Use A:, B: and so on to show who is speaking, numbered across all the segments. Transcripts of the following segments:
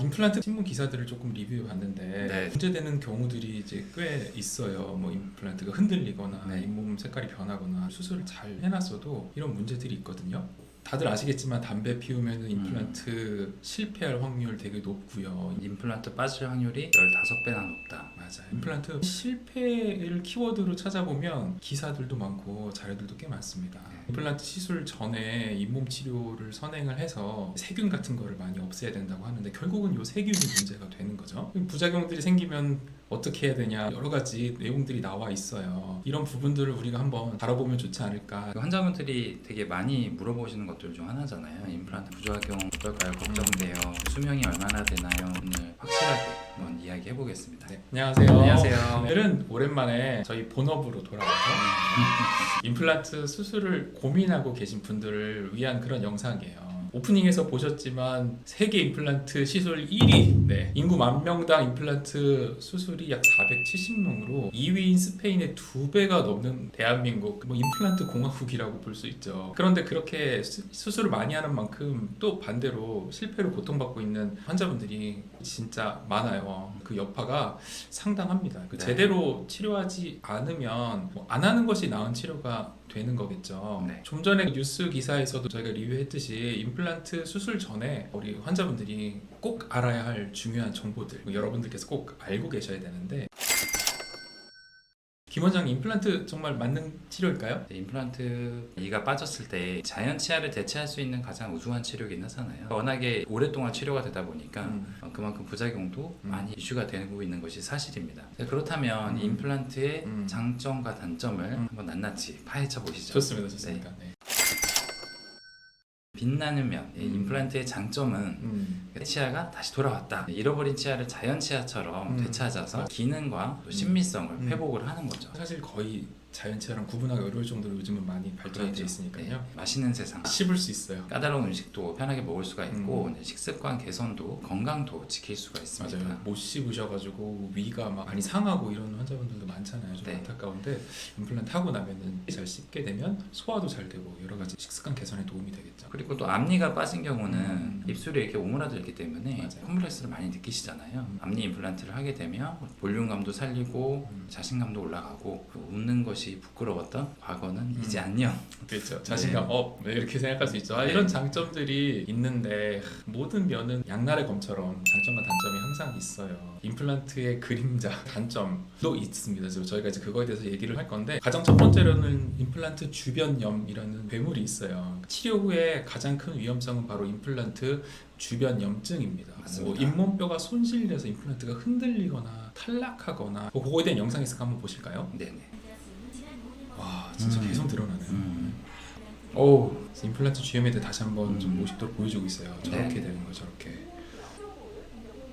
A: 임플란트 신문 기사들을 조금 리뷰해 봤는데
B: 네.
A: 문제되는 경우들이 이제 꽤 있어요. 뭐 임플란트가 흔들리거나
B: 네.
A: 잇몸 색깔이 변하거나 수술을 잘 해놨어도 이런 문제들이 있거든요. 다들 아시겠지만 담배 피우면
B: 음.
A: 임플란트 실패할 확률 되게 높고요.
B: 임플란트 빠질 확률이 15배나 높다.
A: 맞아요. 임플란트 실패를 키워드로 찾아보면 기사들도 많고 자료들도 꽤 많습니다.
B: 네.
A: 임플란트 시술 전에 잇몸 치료를 선행을 해서 세균 같은 거를 많이 없애야 된다고 하는데 결국은 요 세균이 문제가 되는 거죠. 부작용들이 생기면 어떻게 해야 되냐 여러 가지 내용들이 나와 있어요. 이런 부분들을 우리가 한번 다뤄보면 좋지 않을까.
B: 그 환자분들이 되게 많이 물어보시는 것들 중 하나잖아요. 임플란트 부작용 어떨까요? 걱정돼요. 수명이 얼마나 되나요? 오늘 확실하게 한번 이야기 해 보겠습니다.
A: 네, 안녕하세요.
B: 안녕하세요.
A: 오늘은 오랜만에 저희 본업으로 돌아와서 임플란트 수술을 고민하고 계신 분들을 위한 그런 영상이에요. 오프닝에서 보셨지만 세계 임플란트 시술 1위, 네, 인구 만 명당 임플란트 수술이 약 470명으로 2위인 스페인의 두 배가 넘는 대한민국, 뭐 임플란트 공화국이라고 볼 수 있죠. 그런데 그렇게 수, 수술을 많이 하는 만큼 또 반대로 실패로 고통받고 있는 환자분들이 진짜 많아요. 그 여파가 상당합니다. 그
B: 네.
A: 제대로 치료하지 않으면 뭐 안 하는 것이 나은 치료가 되는 거겠죠.
B: 네.
A: 좀 전에 뉴스 기사에서도 저희가 리뷰했듯이 임플란트 수술 전에 우리 환자분들이 꼭 알아야 할 중요한 정보들 여러분들께서 꼭 알고 계셔야 되는데 김 원장님 임플란트 정말 맞는 치료일까요?
B: 네, 임플란트 이가 빠졌을 때 자연 치아를 대체할 수 있는 가장 우수한 치료긴 하잖아요. 워낙에 오랫동안 치료가 되다 보니까
A: 음.
B: 어, 그만큼 부작용도
A: 음.
B: 많이 이슈가 되고 있는 것이 사실입니다. 네, 그렇다면
A: 음.
B: 임플란트의
A: 음.
B: 장점과 단점을
A: 음.
B: 한번 낱낱이 파헤쳐 보시죠.
A: 좋습니다, 좋습니다. 네.
B: 빛나는 면, 이
A: 음.
B: 임플란트의 장점은
A: 음.
B: 치아가 다시 돌아왔다. 잃어버린 치아를 자연 치아처럼
A: 음.
B: 되찾아서 기능과 또 신미성을
A: 음.
B: 회복을 하는 거죠.
A: 사실 거의 자연치아랑 구분하기 어려울 정도로 요즘은 많이 발전이 돼
B: 그렇죠.
A: 있으니까요.
B: 네, 맛있는 세상.
A: 씹을 수 있어요.
B: 까다로운 음식도 편하게 먹을 수가 있고
A: 음.
B: 네, 식습관 개선도 건강도 지킬 수가 있습니다.
A: 맞아요. 못 씹으셔가지고 위가 막 많이 상하고 이런 환자분들도 많잖아요. 좀
B: 네.
A: 안타까운데 임플란트 하고 나면은 잘 씹게 되면 소화도 잘 되고 여러 가지 식습관 개선에 도움이 되겠죠.
B: 그리고 또 앞니가 빠진 경우는
A: 음.
B: 입술이 이렇게 오므라들기 때문에
A: 맞아요.
B: 컴플렉스를 많이 느끼시잖아요.
A: 음.
B: 앞니 임플란트를 하게 되면 볼륨감도 살리고
A: 음.
B: 자신감도 올라가고 또 웃는 것이 부끄러웠던 과거는
A: 음.
B: 이제 안녕.
A: 그렇죠. 자신감 업 네, 이렇게 생각할 수 있죠. 아,
B: 네.
A: 이런 장점들이 있는데 하, 모든 면은 양날의 검처럼 장점과 단점이 항상 있어요. 임플란트의 그림자 단점도 있습니다. 저희가 이제 그거에 대해서 얘기를 할 건데 가장 첫 번째로는 임플란트 주변염이라는 괴물이 있어요. 치료 후에 가장 큰 위험성은 바로 임플란트 주변 염증입니다.
B: 맞습니다.
A: 뭐 잇몸뼈가 손실돼서 임플란트가 흔들리거나 탈락하거나 뭐 그거에 대한 영상 있을까 한번 보실까요?
B: 네네.
A: 와 진짜
B: 음.
A: 계속 늘어나네요.
B: 음.
A: 오 임플란트 GM에 대해 다시 한번 좀
B: 음.
A: 모식도록 보여주고 있어요. 저렇게
B: 네.
A: 되는 거 저렇게.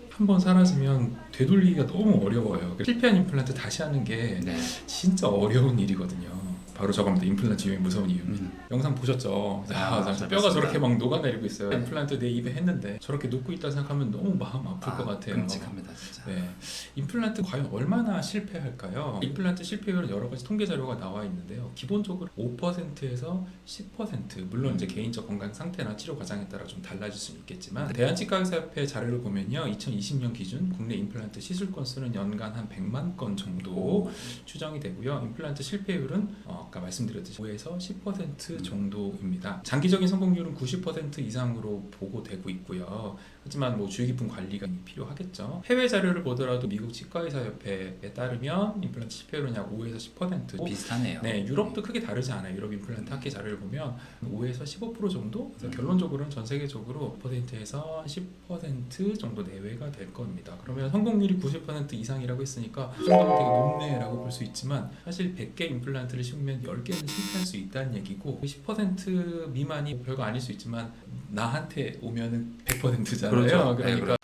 A: 한 번 사라지면 되돌리기가 너무 어려워요. 실패한 임플란트 다시 하는 게
B: 네.
A: 진짜 어려운 일이거든요. 바로 저겁니다. 임플란트 GM의 무서운 이유.
B: 음.
A: 영상 보셨죠?
B: 아,
A: 아,
B: 잘
A: 진짜 뼈가. 저렇게 막 녹아내리고 있어요. 임플란트 내 입에 했는데 저렇게 눕고 있다 생각하면 너무 마음 아플
B: 아,
A: 것 같아요.
B: 끔찍합니다 진짜.
A: 네, 임플란트 과연 얼마나 실패할까요? 임플란트 실패율은 여러 가지 통계 자료가 나와 있는데요. 기본적으로 5%에서 10% 물론 이제 개인적 건강 상태나 치료 과정에 따라 좀 달라질 수는 있겠지만 대한치과의사협회 자료를 보면요, 2020년 기준 국내 임플란트 시술 건수는 연간 한 100만 건 정도 추정이 되고요. 임플란트 실패율은 어, 아까 말씀드렸듯이 5에서 10% 정도입니다. 장기적인 성공률은 90% 이상으로 보고되고 있고요. 하지만 뭐 주의 깊은 관리가 필요하겠죠. 해외 자료를 보더라도 미국 치과의사협회에 따르면 임플란트 실패율은 약 5에서 10%.
B: 비슷하네요.
A: 네, 유럽도 크게 다르지 않아요. 유럽 임플란트 학회 자료를 보면 5에서 15% 정도. 그래서
B: 음.
A: 결론적으로는 전 세계적으로 5%에서 10% 정도 내외가 될 겁니다. 그러면 성공률이 90% 이상이라고 했으니까 그 정도면 되게 높네라고 볼 수 있지만 사실 100개 임플란트를 심으면 10개는 실패할 수 있다는 얘기고 10% 미만이 별거 아닐 수 있지만 나한테 오면은 100%잖아요.
B: 그렇죠. 네,
A: 그러니까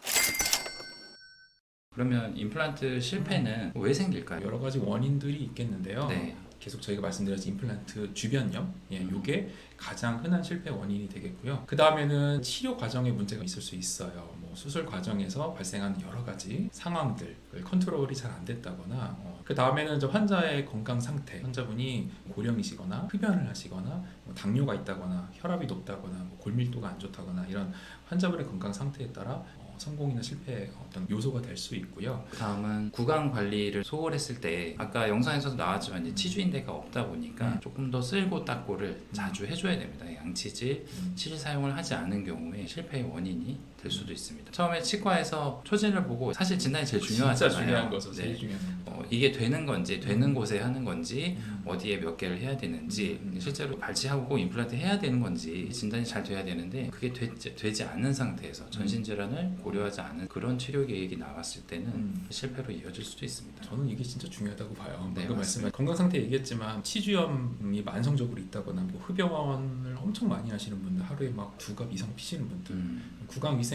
B: 그러면 임플란트 실패는 왜 생길까요?
A: 여러 가지 원인들이 있겠는데요.
B: 네.
A: 계속 저희가 말씀드렸듯이 임플란트 주변염, 예,
B: 음.
A: 요게 가장 흔한 실패 원인이 되겠고요. 그 다음에는 치료 과정에 문제가 있을 수 있어요. 뭐 수술 과정에서 발생하는 여러 가지 상황들, 컨트롤이 잘 안 됐다거나, 어, 그 다음에는 이제 환자의 건강 상태, 환자분이 고령이시거나 흡연을 하시거나, 뭐 당뇨가 있다거나, 혈압이 높다거나, 뭐 골밀도가 안 좋다거나 이런 환자분의 건강 상태에 따라 어, 성공이나 실패의 어떤 요소가 될 수 있고요.
B: 다음은 구강 관리를 소홀했을 때 아까 영상에서도 나왔지만 이제 치주인대가 없다 보니까
A: 음.
B: 조금 더 쓸고 닦고를 자주 해줘야 됩니다. 양치질,
A: 음.
B: 치질 사용을 하지 않은 경우에 실패의 원인이 될 수도 있습니다. 처음에 치과에서 초진을 보고 사실 진단이 제일 중요하잖아요.
A: 진짜 중요한 거죠. 제일
B: 네.
A: 중요한 거.
B: 어, 이게 되는 건지 되는 곳에 하는 건지
A: 음.
B: 어디에 몇 개를 해야 되는지
A: 음.
B: 실제로 발치하고 임플란트 해야 되는 건지 진단이 잘 돼야 되는데 그게 되지, 되지 않은 상태에서 전신 질환을 고려하지 않은 그런 치료 계획이 나왔을 때는
A: 음.
B: 실패로 이어질 수도 있습니다.
A: 저는 이게 진짜 중요하다고 봐요.
B: 네,
A: 방금
B: 맞습니다.
A: 말씀한 건강 상태 얘기했지만 치주염이 만성적으로 있다거나 뭐 흡연을 엄청 많이 하시는 분들 하루에 막 두 갑 이상 피시는 분들
B: 음,
A: 구강 위생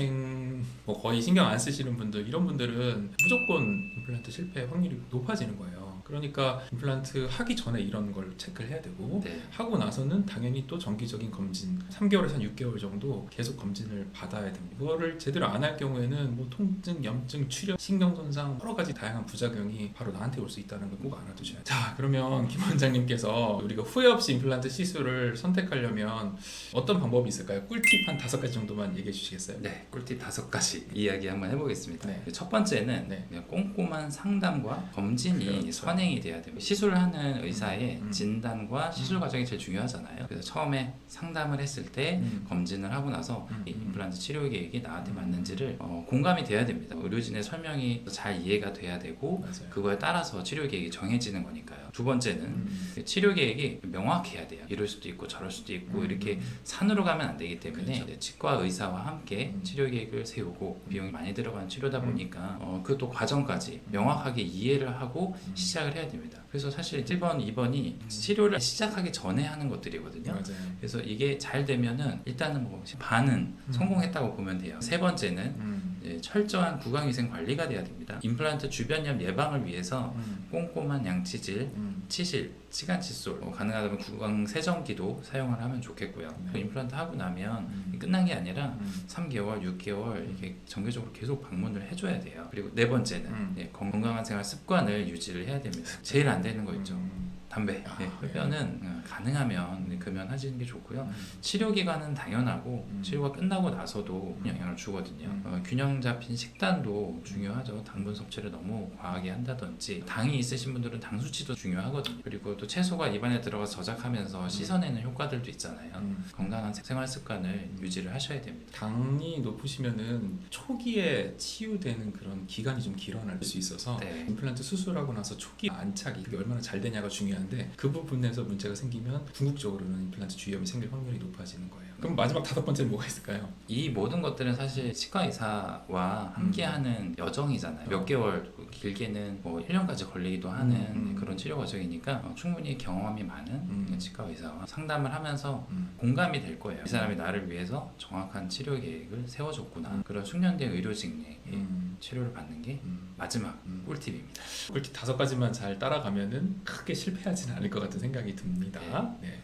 A: 뭐 거의 신경 안 쓰시는 분들 이런 분들은 무조건 임플란트 실패 확률이 높아지는 거예요. 그러니까 임플란트 하기 전에 이런 걸 체크를 해야 되고
B: 네.
A: 하고 나서는 당연히 또 정기적인 검진 3개월에서 한 6개월 정도 계속 검진을 받아야 됩니다. 그거를 제대로 안 할 경우에는 뭐 통증, 염증, 출혈, 신경 손상 여러 가지 다양한 부작용이 바로 나한테 올 수 있다는 걸 꼭 알아두셔야 돼요. 자, 그러면 김 원장님께서 우리가 후회 없이 임플란트 시술을 선택하려면 어떤 방법이 있을까요? 꿀팁 한 다섯 가지 정도만 얘기해 주시겠어요?
B: 네, 꿀팁 다섯 가지 이야기 한번 해보겠습니다.
A: 네.
B: 첫 번째는
A: 네.
B: 꼼꼼한 상담과 검진이
A: 그렇죠.
B: 선행이 돼야 됩니다. 시술하는 의사의
A: 음.
B: 진단과 시술 과정이 제일 중요하잖아요. 그래서 처음에 상담을 했을 때
A: 음.
B: 검진을 하고 나서
A: 음.
B: 이 임플란트 치료 계획이 나한테
A: 음.
B: 맞는지를 어, 공감이 돼야 됩니다. 의료진의 설명이 잘 이해가 돼야 되고
A: 맞아요.
B: 그거에 따라서 치료 계획이 정해지는 거니까요. 두 번째는
A: 음.
B: 치료 계획이 명확해야 돼요. 이럴 수도 있고 저럴 수도 있고
A: 음.
B: 이렇게 산으로 가면 안 되기 때문에
A: 그렇죠.
B: 치과 의사와 함께
A: 음.
B: 치료 계획을 세우고 비용이 많이 들어가는 치료다
A: 음.
B: 보니까 어, 그 또 과정까지 명확하게 이해를 하고
A: 음.
B: 시작을 해야 됩니다. 그래서 사실 1번, 2번이 치료를 시작하기 전에 하는 것들이거든요.
A: 맞아요.
B: 그래서 이게 잘 되면은 일단은 뭐 반은
A: 음.
B: 성공했다고 보면 돼요. 세 번째는
A: 음.
B: 이제 철저한 구강위생 관리가 돼야 됩니다. 임플란트 주변염 예방을 위해서
A: 음.
B: 꼼꼼한 양치질,
A: 음.
B: 치실, 치간 칫솔, 뭐 가능하다면 구강 세정기도 사용을 하면 좋겠고요.
A: 네.
B: 그 임플란트 하고 나면
A: 음.
B: 끝난 게 아니라
A: 음.
B: 3개월, 6개월 이렇게 정기적으로 계속 방문을 해줘야 돼요. 그리고 네 번째는
A: 음.
B: 예, 건강한 생활 습관을 유지를 해야 됩니다. 제일 안 되는 거 있죠.
A: 음.
B: 담배.
A: 아,
B: 예, 흡연은 어, 가능하면 네, 금연하시는 게 좋고요.
A: 음.
B: 치료 기간은 당연하고
A: 음.
B: 치료가 끝나고 나서도 영향을 주거든요.
A: 음.
B: 어, 균형 잡힌 식단도 중요하죠. 당분 섭취를 너무 과하게 한다든지 당이 있으신 분들은 당 수치도 중요하거든요. 그리고 또 채소가 입안에 들어가서 저작하면서 씻어내는 효과들도 있잖아요.
A: 음.
B: 건강한 생활 습관을 유지를 하셔야 됩니다.
A: 당이 높으시면은 초기에 치유되는 그런 기간이 좀 길어날 수 있어서
B: 네.
A: 임플란트 수술하고 나서 초기 안착이 얼마나 잘 되냐가 중요한데 그 부분에서 문제가 생기 면 궁극적으로는 임플란트 주위염이 생길 확률이 높아지는 거예요. 그럼 마지막 다섯 번째는 뭐가 있을까요?
B: 이 모든 것들은 사실 치과 의사와 함께하는 여정이잖아요. 몇 개월, 길게는 뭐 1년까지 걸리기도 하는
A: 음, 음.
B: 그런 치료 과정이니까 어, 충분히 경험이 많은
A: 음.
B: 치과 의사와 상담을 하면서
A: 음.
B: 공감이 될 거예요. 이 사람이 나를 위해서 정확한 치료 계획을 세워줬구나.
A: 음.
B: 그런 숙련된 의료진에게
A: 음.
B: 치료를 받는 게
A: 음.
B: 마지막
A: 음.
B: 꿀팁입니다.
A: 꿀팁 다섯 가지만 잘 따라가면은 크게 실패하지는 않을 것 같은 생각이 듭니다. 네.